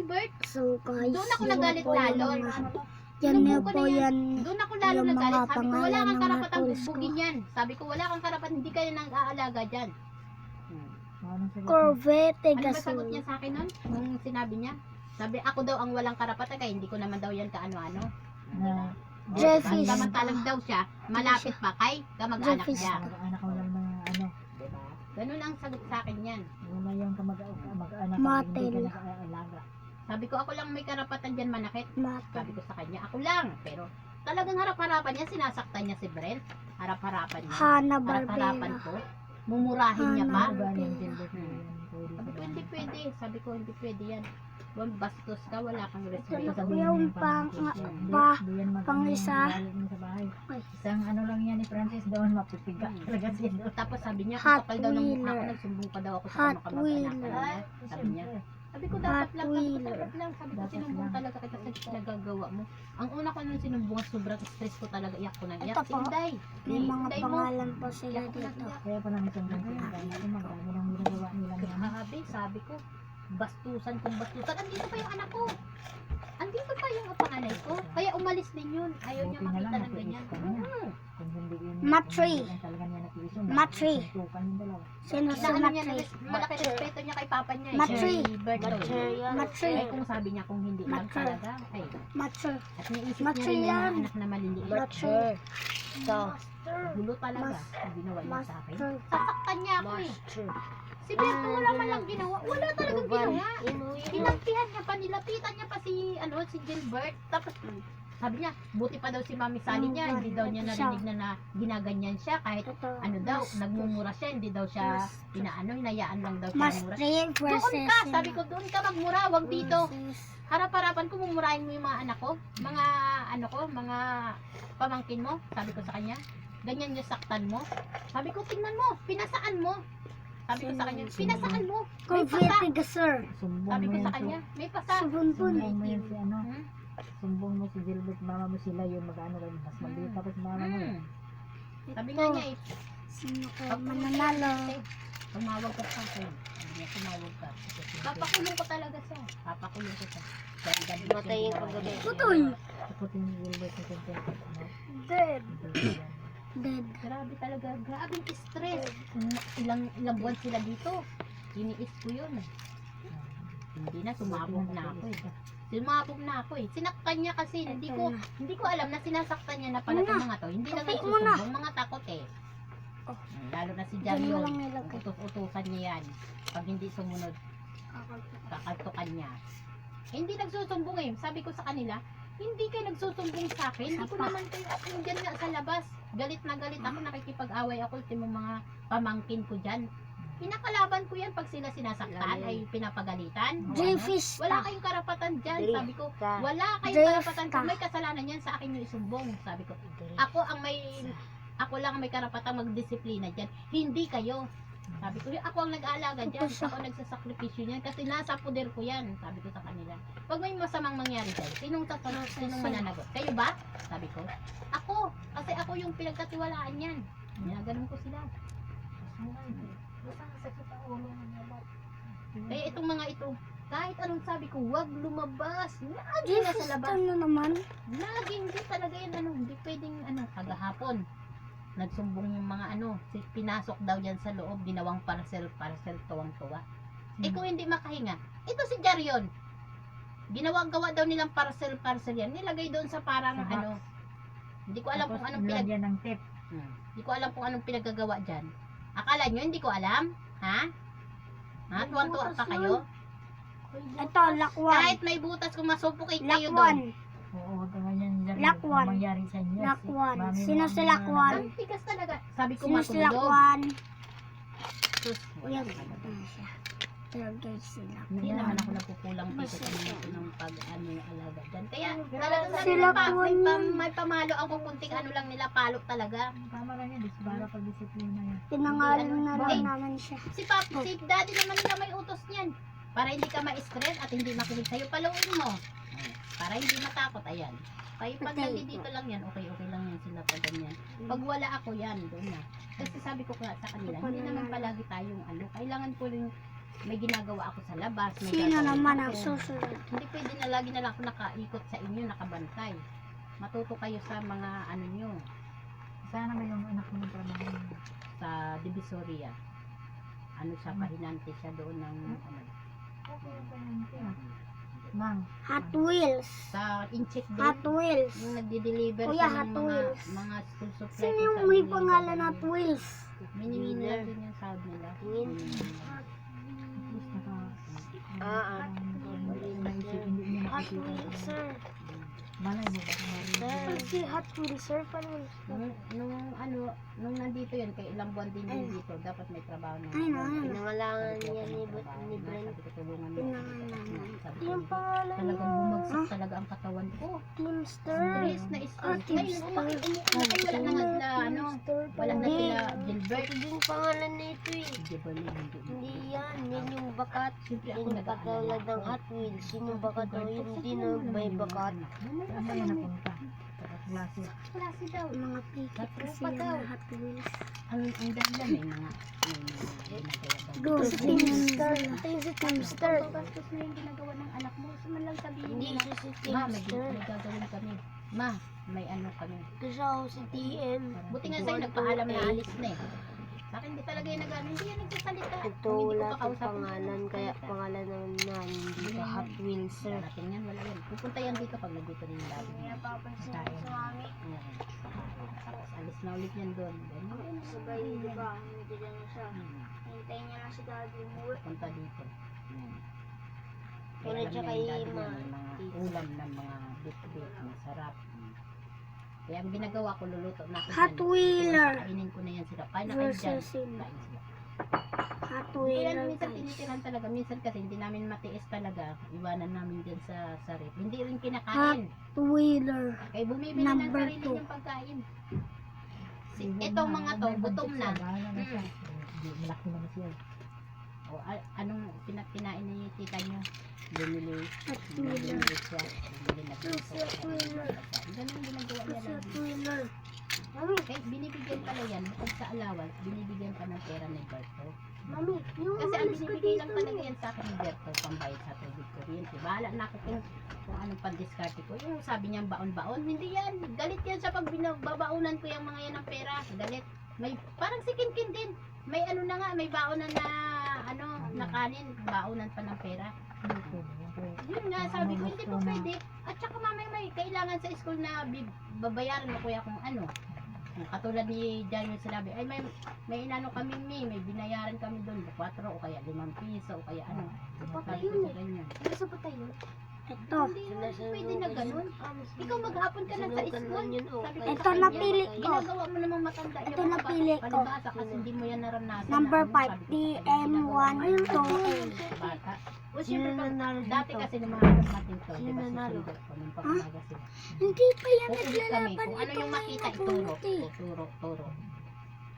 Gilbert. So guys, Doon ako nagalit po yung lalo. mga- Yan na ko po na yan. Doon ako lalo Yung nagalit. Sabi ko, wala kang karapatang ko. bugbugin yan. Sabi ko, wala kang karapat, hindi kayo nang aalaga dyan. Corvette Ano ba sagot Gasol. niya sa akin nun? Nung sinabi niya? Sabi, ako daw ang walang karapatan kaya hindi ko naman daw yan kaano-ano. Na, Jeffy. Samantalang daw siya, malapit pa kay kamag-anak niya. mag-anak mo lang ng ano, Diba? Ganun ang sagot sa akin yan. wala yung kamag- mag-anak Matel. Sabi ko, ako lang may karapatan dyan manakit. Sabi ko sa kanya, ako lang. Pero talagang harap-harapan niya, sinasaktan niya si Brent. Harap-harapan niya. Hanna Harap-harapan ko. Mumurahin niya pa. Na? Pwede Sabi ko, hindi pwede. Sabi ko, hindi pwede yan. Huwag bastos ka, wala kang Ito na po Sabihin yung pang, pa, pang isa. Isang ano lang yan ni Francis doon, mapipiga Hmm. talaga siya. Tapos sabi niya, kapal daw ng mukha ko, nagsumbong pa daw ako sa wheeler. niya. Sabi niya, sabi ko dapat lang, sabi ko dapat lang, sabi ko sinumbong talaga kita sa nagagawa mo. Ang una ko nung sinumbong, sobrang stress ko talaga, iyak ko na iyak. Ito Si. Inday, May mga Inday pangalan po sila ko dito. Kaya pa namin itong ganito. Kasi marami nang ginagawa nila mga Grabe, sabi ko, bastusan kung bastusan. Andito pa yung anak ko. Andito pa yung panganay ko. Kaya umalis din yun. Ayaw niya makita ng ganyan. Matri. yun. Matri. Sino si Matri? malaki respeto niya kay papa niya. eh. Matri. Matri. Ay kung sabi niya kung hindi lang talaga. Ay, Matri. at naisip Matri niya rin yung anak na maliliit. Matri. So, gulo talaga. Ginawa niya sa akin. Sasaktan niya ako eh. Si Bert wala man lang ginawa. Wala talagang ginawa. Kinampihan niya pa, nilapitan niya pa si, ano, si Gilbert. Tapos, sabi niya, buti pa daw si Mami Sally niya, hindi daw niya narinig na, na ginaganyan siya. Kahit, ano daw, nagmumura siya, hindi daw siya, inaano, hinayaan lang daw siya Mas mura. 3 Doon ka, sabi ko, doon ka magmura, wag dito. Harap-harapan ko, mumurahin mo yung mga anak ko, mga, ano ko, mga pamangkin mo, sabi ko sa kanya. Ganyan yung saktan mo. Sabi ko, tingnan mo, pinasaan mo. Sabi ko sa kanya, pinasaan mo. May pasa. Gasol. Sumbong Sabi ko sa kanya, may pasa. Subunbun. Sumbong mo yan si ano. Hmm? Sumbong mo si Gilbert, mama mo sila yung mag-ano rin. Mas maliit pa si mama mo. eh. Hmm. Sabi nga niya eh, Sino kaya pag mananalo? tumawag ka sa akin. Niya, tumawag ka. Papakulong ko talaga siya. Papakulong ko siya. Dahil ganun yung Matayin ko gabi. Tutoy. Takot yung Gilbert sa kanya. Ano? Dead. hindi yan. Dead. Grabe talaga, grabe stress. Ilang ilang buwan sila dito. Iniis ko yun. Hindi na, sumabog na ako eh. Sumabog na ako eh. Sinaktan niya kasi, hindi ko, hindi ko alam na sinasaktan niya na pala itong mga to. Hindi lang Kape nagsusumbong, mga takot eh. Oh. Lalo na si Diyan mo lang nilagay. Utos-utusan niya yan. Pag hindi sumunod, kakaltukan niya. Hindi nagsusumbong eh. Sabi ko sa kanila, hindi kayo nagsusumbong sa akin. Hindi ko naman kayo nandyan nga sa labas. Galit na galit ako. Nakikipag-away ako sa mga mga pamangkin ko dyan. Pinakalaban ko yan pag sila sinasaktan ay pinapagalitan. J-Fish. Wala kayong karapatan dyan. Sabi ko, Ka. wala kayong karapatan. ka. Kung may kasalanan yan, sa akin yung isumbong. Sabi ko, ako ang may ako lang ang may karapatang magdisiplina dyan. Hindi kayo. Sabi ko, ako ang nag-aalaga dyan. Ako nagsasakripisyo niyan kasi nasa poder ko yan. Sabi ko sa kanila. Pag may masamang mangyari dyan, sinong tatanong, sinong mananagot? Kayo ba? Sabi ko. Ako. Kasi ako yung pinagkatiwalaan yan. Ginaganon ko sila. Kaya itong mga ito, kahit anong sabi ko, wag lumabas. Lagi na sa labas. naman? Lagi hindi talaga yan ano, hindi pwedeng ano, kagahapon. Nagsumbong yung mga ano, si- pinasok daw yan sa loob, ginawang parcel, parcel, tuwang-tuwa. Eh kung hindi makahinga, ito si Jarion. Ginawang gawa daw nilang parcel, parcel yan. Nilagay doon sa parang Sa box. ano, hindi ko alam Tapos kung anong pinag... ng tape. Hmm. Hindi ko alam kung anong pinagagawa dyan. Akala nyo, hindi ko alam? Ha? Ha? Tuwan-tuwa pa kayo? Ito, lakwan. Kahit may butas kung kayo doon. Lakwan. Oo, ganyan. Lakwan. Ang mangyari sa inyo. Lakwan. Mo Sino si Lakwan? Ang tigas talaga. Sabi ko Sino si lakwan? Sus, Yan. wala. Talaga sila. Hindi naman ako nagkukulang dito sa ng pag ano yung alaga dyan. Kaya talagang sabi Sila pa, may, pam, may pamalo ang kukunting ano lang nila, palo talaga. Tama lang yan. Para pag-disiplina yan. Pinangalan na Ay. lang namin siya. Si Pap, si Daddy naman nila may utos niyan. Para hindi ka ma-stress at hindi makinig sa'yo, paluin mo. Para hindi matakot, ayan. Kaya pag Okay. nandito lang yan, okay-okay lang yan sila pag ganyan. Pag wala ako yan, doon na. Kasi sabi ko nga sa kanila, hindi naman palagi tayong ano, kailangan ko rin may ginagawa ako sa labas. May Sino naman ang ako. susunod? Hindi pwede na lagi na lang ako nakaikot sa inyo, nakabantay. Matuto kayo sa mga ano nyo, Sana may yung anak mo ng trabaho. sa Divisoria. Ano siya, pahinante siya doon ng ano, Okay, okay, okay. Mang, Hot Wheels. sa Incheck din. Hot Wheels. Yung nagde-deliver Kuya, ng Hot mga, Wheels. mga school supply. Sino yung may pangalan. Hot Wheels? Miningin nila din yung sound nila. Naka... Ah, ah. Hot. Wheels, sir. Malay mo ba? marinig? Si Hot Wheels, sir. Paano? Nung, nung ano, nung nandito yun, kay ilang buwan din yun dito, dapat may trabaho na. Ay, no, ano? Pinangalangan niya ni- ni Brent. Yung pangalan Talagang niya. bumagsak talaga ang katawan ko. Teamster. Stress na Ah, stress. Teamster. umaki, umaki, wala na nga sila, ano, wala na sila Gilbert. Ito yung pangalan nito eh. Hindi yan. Yan yung bakat. Yung nag-aalala katulad ng. Hot Wheels. Yun yung bakat o hindi na may bakat. Saan ba yan napunta? Sa klase. Klase daw. Mga piki kasi yung mga Hot Wheels. Ang, ang dahilan may mga. Go sa Teamster. Ito yung si Teamster. Bastos na yung ginagawa ng anak mo. Gusto man lang sabihin siya si Ma, may, gagawin kami. Ma, may ano kami. Ito siya o si TM. Buti nga sa'yo, nagpaalam na alis na eh. Sa akin, hindi talaga yung nag hindi yan nagsasalita. Ito Kung hindi wala kausapin, pangalan. Kaya pangalan naman na hindi ka Hot Wheels natin yan, wala yan. Pupunta yan dito pag nandito rin yung lagi niya. napapansin ko sa mami. Tapos alis na ulit yan doon. Sabay, di ba? Hindi dyan siya. Hmm. Hintayin niya lang si daddy umuwi. Punta dito. Alam siya kay Ma. ulam ng mga bit-bit, masarap. Kaya ang ginagawa ko, luluto na ako Hot. Wheeler. Kainin ko na yan sila. Kain na kayo dyan. Kain sila. Hot Kaya Wheeler minsan tinitiran talaga. Minsan kasi hindi namin matiis talaga. Iwanan namin dyan sa, sa rep. Hindi rin kinakain. Hot Wheeler. Kaya bumibili ng sarili two. niyang pagkain. Si, itong mga to, gutom na. Mm. Malaki naman siya. O, a- anong pinakinain ni tita niyo? Bumili. Bumili siya. Bumili na piso. Ganun yung ginagawa niya lagi. Kahit binibigyan pala yan, bukod sa allowance, binibigyan pa ng pera ni Berto. Mami, yung Kasi ang umalis ka binibigay dito. lang talaga yan sa akin ni Berto, pambayad sa tubig kuryente. Bahala na ako kung, kung anong pandiskarte ko. Yung sabi niyang baon-baon, hindi yan. Galit yan sa pag binabaunan ko yung mga yan ng pera. Galit. May, parang si Kinkin din. May ano na nga, may baonan na, ano, na kanin, baonan pa ng pera. Yun nga, sabi ko, hindi po pwede. At saka mamaya may kailangan sa school na babayaran mo kuya kung ano. Katulad ni yung sinabi, ay may, may inano kami mi, may binayaran kami doon, 4 o kaya 5 piso o kaya ano. Sabi ko sa ganyan. Nasa pa tayo? Ito. Hindi naman pwede na ganun. Ikaw maghapon ka lang sa school. Ito, napili ko. Ginagawa mo namang matanda Ito, napili ko. Palibasa kasi hindi mo yan naranasan. na Number ano, 5, sabi ko sa kanya, TM1 ginagawa mo to ng bata. O siyempre, dati kasi nung mga anak natin to, Sino di ba ko sila. Hindi pa yan naglalaban. kung ano Ito yung makita, yung ituro. napunti.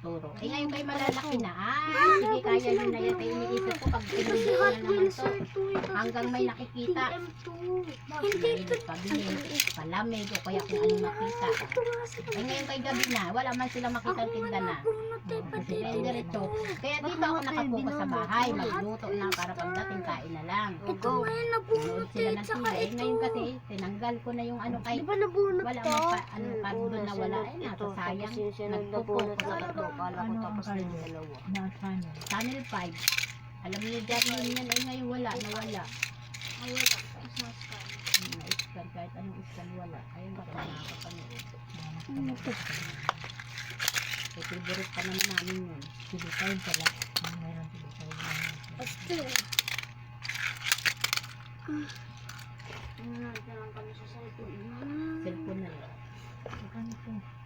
Turo. Eh ngayon kayo malalaki na. Ah, sige, kaya nyo na yan. Kaya iniisip ko pag pinunod ko na naman to. sir 2. Ito Hanggang may nakikita. TM2. Hindi Hindi ito. pabili, palamig, o kaya kung ano makita. Eh ngayon kay gabi na, wala man sila makita tinda na. Kasi ito. diretso. Kaya dito ako nakapokus sa bahay, magluto na para pagdating kain na lang. Ito nga yung nabunot Nood sila eh. ng Tsaka TV. Eh, ito. ngayon kasi, tinanggal ko na yung ano kay Di ba nabunot wala man pa, ano, Hmm, pag doon na wala, ay ito, nasasayang. Tapos yung sunod na Nagpo-focus bunot sa ako. Tatlo. Kala ko Ano tapos na yung dalawa. Nasaan yan? Channel 5. Alam niyo dyan yun yan, ay ngayon wala, nawala. Ay, wala. Isa-scan. Hmm, Na-scan, kahit anong scan wala. Ayun ba, kaya nakakapanood. Ano to? Eh, favorite pa naman namin yun. Sige, tayo pala. Ang Meron sige, tayo. Ito. Ano na lang kami sa cellphone. Cellphone na lang. Ano to?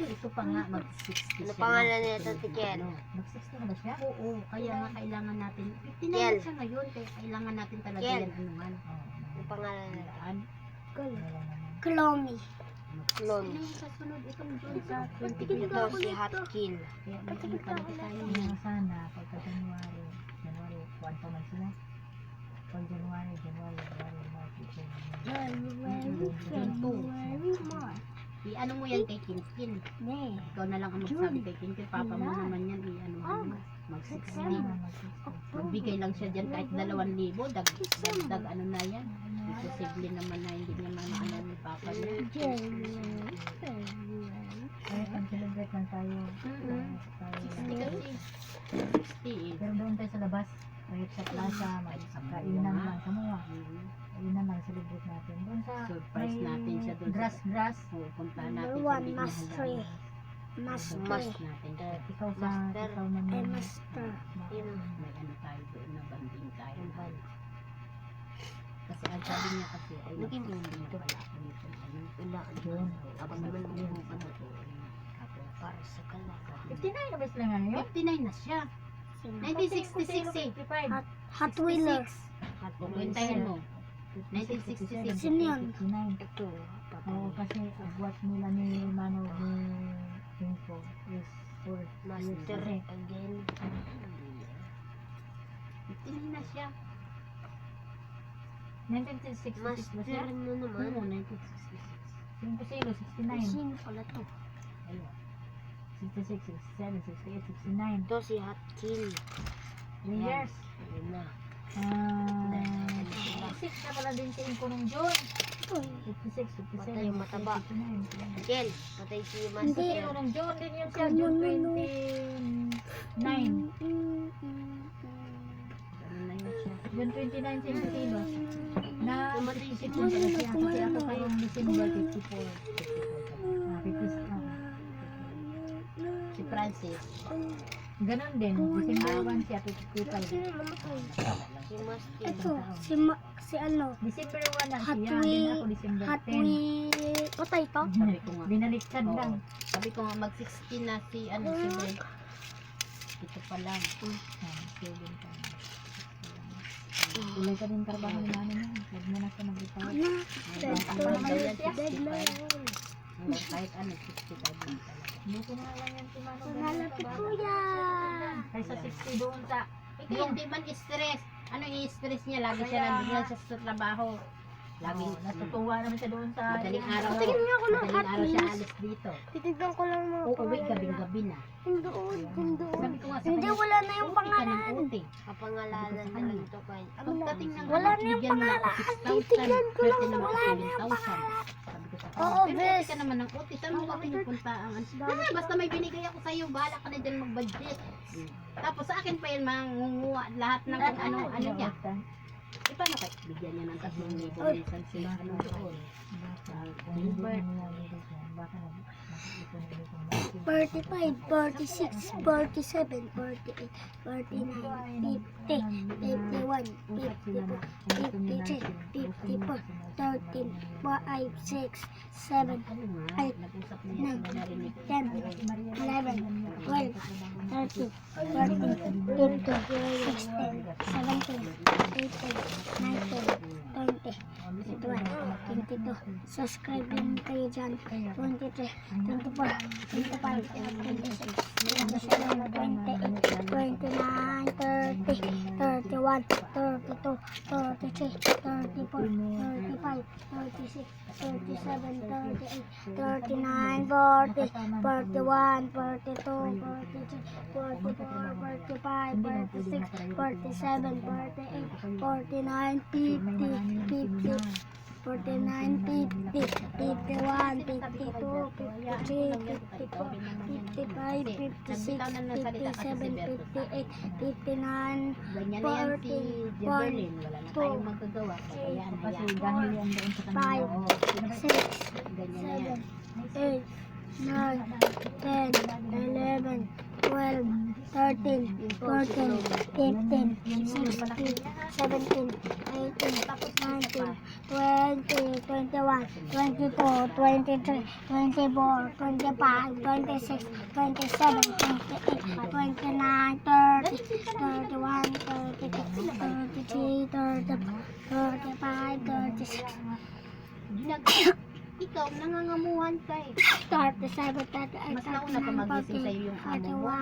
Ito pa nga, mag-60 Ano pangalan nito, Tikel? Mag-60 na ba siya? Oo, kaya nga kailangan natin, tinayin siya ngayon, kaya kailangan natin talaga Kel. yan anuman. Oo. Ang pangalan naman. Chloe. Ano yung sa sunod, itong June sa Ito 20 si Hot Kill. Kaya ano talaga tayo Kaya yan. sana, pagka January, January, one pa man sila. Pag January, January, January. January. February, March. I-ano mo yan kay Kinkin. May. Ikaw na lang ang magsabi kay Kinkin. Papa mo naman yan. I-ano Oh. mo. Mag-60. September. Magbigay lang siya dyan kahit dalawang libo. Dag, dagdag ano na yan. Imposible naman na hindi niya ano ni Papa niya. January. February. Ay, pag-celebrate lang tayo. Tayo. 60 kasi. 60 eh. Pero doon tayo sa labas. Kahit sa plaza, may kainan lang sa mga. Kainan lang, celebrate natin. Doon sa Surprise may natin siya doon sa- Grass, grass. Oo, Number natin one, Big master. Master. Natin. siya. Ikaw sa, Master. ikaw naman. Ay, master. Yun. May ano tayo doon na banding tayo. Kasi ang sabi niya kasi ay Naging nagsumbong na pala ako nito. Wala. Yun. Ako naman umuho ka na to. Para sa kalaka. 59 na ba sila nga ngayon? 59 na siya. 1966 eh. 55. Hot, Hot Wheeler. Pupuntahin mo. 1966. Sino yun? 59. Ito. Oo, kasi agwat nila ni Mano ni Pinko is for Master again. 59 na siya. 1966 ba Master siya? na Oo, naman. 1966. 5 kilo, 69. Sino pala to? Ayun. 66, 67, 68, 69. Ito si Hot Kill. 3 years. Ayun na. Ah, 6 na pala din si Inko nung June. Uy. 56, 57, Patay yung mataba. 59. Kill. Patay si Hindi. Master. Inko nung June din yun siya. June 29. Ano na yun siya. June 29 si Kilo. Na Tumatay si 54 pala siya. Kasi ako pa yung December 54. Ah, 50, ah. Si Francis. Ganon din. December 1 siya, 55. Sino namatay? Si Master. Ito, si Ma, si ano? December 1 lang Hot siya. Din ako December Hot 10. Wheel. Patay to? Sabi ko nga. Binaliktad Oo. lang. Sabi ko nga mag-16 na si ano si Brent. Ito pa lang. Ah, seven pa. Tuloy ka din trabaho ni Mano niya. Huwag mo na siya mag-retire. Ano? Hanggang Dead ano daw yan, Dead 65. na Hanggang kahit ano, 65 lang talaga. Buti na lang yan si Mano. Nalapit kuya. Kaysa 60 doon sa Ikaw hindi man stress. Ano yung stress niya? Lagi siya nandun nga. lang siya sa trabaho. Lagi Oh, natutuwa naman siya doon sa Madaling araw. Tingnan niyo ako ng Hot araw siya alis dito. Titignan ko lang mga Uuwi pangalan gabing-gabi na. Hindi doon, hindi doon. Nga Hindi, wala na yung "Uti ka ng pangalan. uti." Kapangalanan na lang ito kay... Pagdating ng Wala ano, na yung pangalan. 6,000. Titignan ko lang, wala na yung 7,000. Oo, bes. ka naman ng uti. Saan mo ba pinupunta ang ano? Ah, basta may binigay ako sa'yo, bahala ka na dyan mag-budget. Tapos sa akin pa yun, mangunguha lahat ng kung ano, ano niya. Eh, paano kayo? Bigyan niya ng 3,000 minsan si ano doon. Kung hindi mo nilagay yan, baka nag- nakikipon ulit yung mga 45, 46, 47, 48, 49, 50, 51, 54, 53, 54, 13, 5, 6, 7, Ano nga, Ay, nag-usap niya sila narinig. 10, 11, 12, 13, 14, 15, 16, 17, 18, 19, 20, 21, 22. Subscribe lang kayo dyan. 23, 24, 25, 26, 27, 28, 29, 30, 31, 32, 33, 34, 35, 36, 37, 38, 39, 40, 41, 42, 43, 44, 45, 46, 47, 48, 49, 50, 50, 50, 51, 52, 53, 54, 55, 56, 57, 58, 59, 40, 40, 5, 6, 7, 8, 13, 14, 15, 16, 17, 18, 19, 20, 21, 22, 23, 24, 25, 26, 27, 28, 29, 30, 31, 32, 33, 34, 35, 36, Ginagawa. Ikaw, nangangamuhan ka eh. 37, 38, Mas nauna pa magising sa'yo yung amo mo.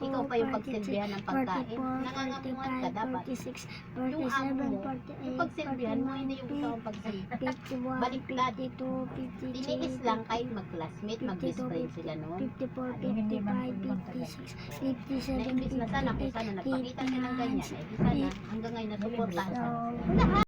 Ikaw pa yung pagsilbihan ng pagkain. Nangangamuhan ka dapat. Yung amo mo, yung pagsilbihan mo, hindi yung ikaw ang pagsilbihan. 51, Baliktad. 52, Tiniis lang kahit mag-classmate, mag-best friend sila noon. 54, 55, 56, 57, 58, 59, 60, 61, 62, 63, 64, 65, 66, 67, 68, 69, 70, 71, 72, 73, 74, 75,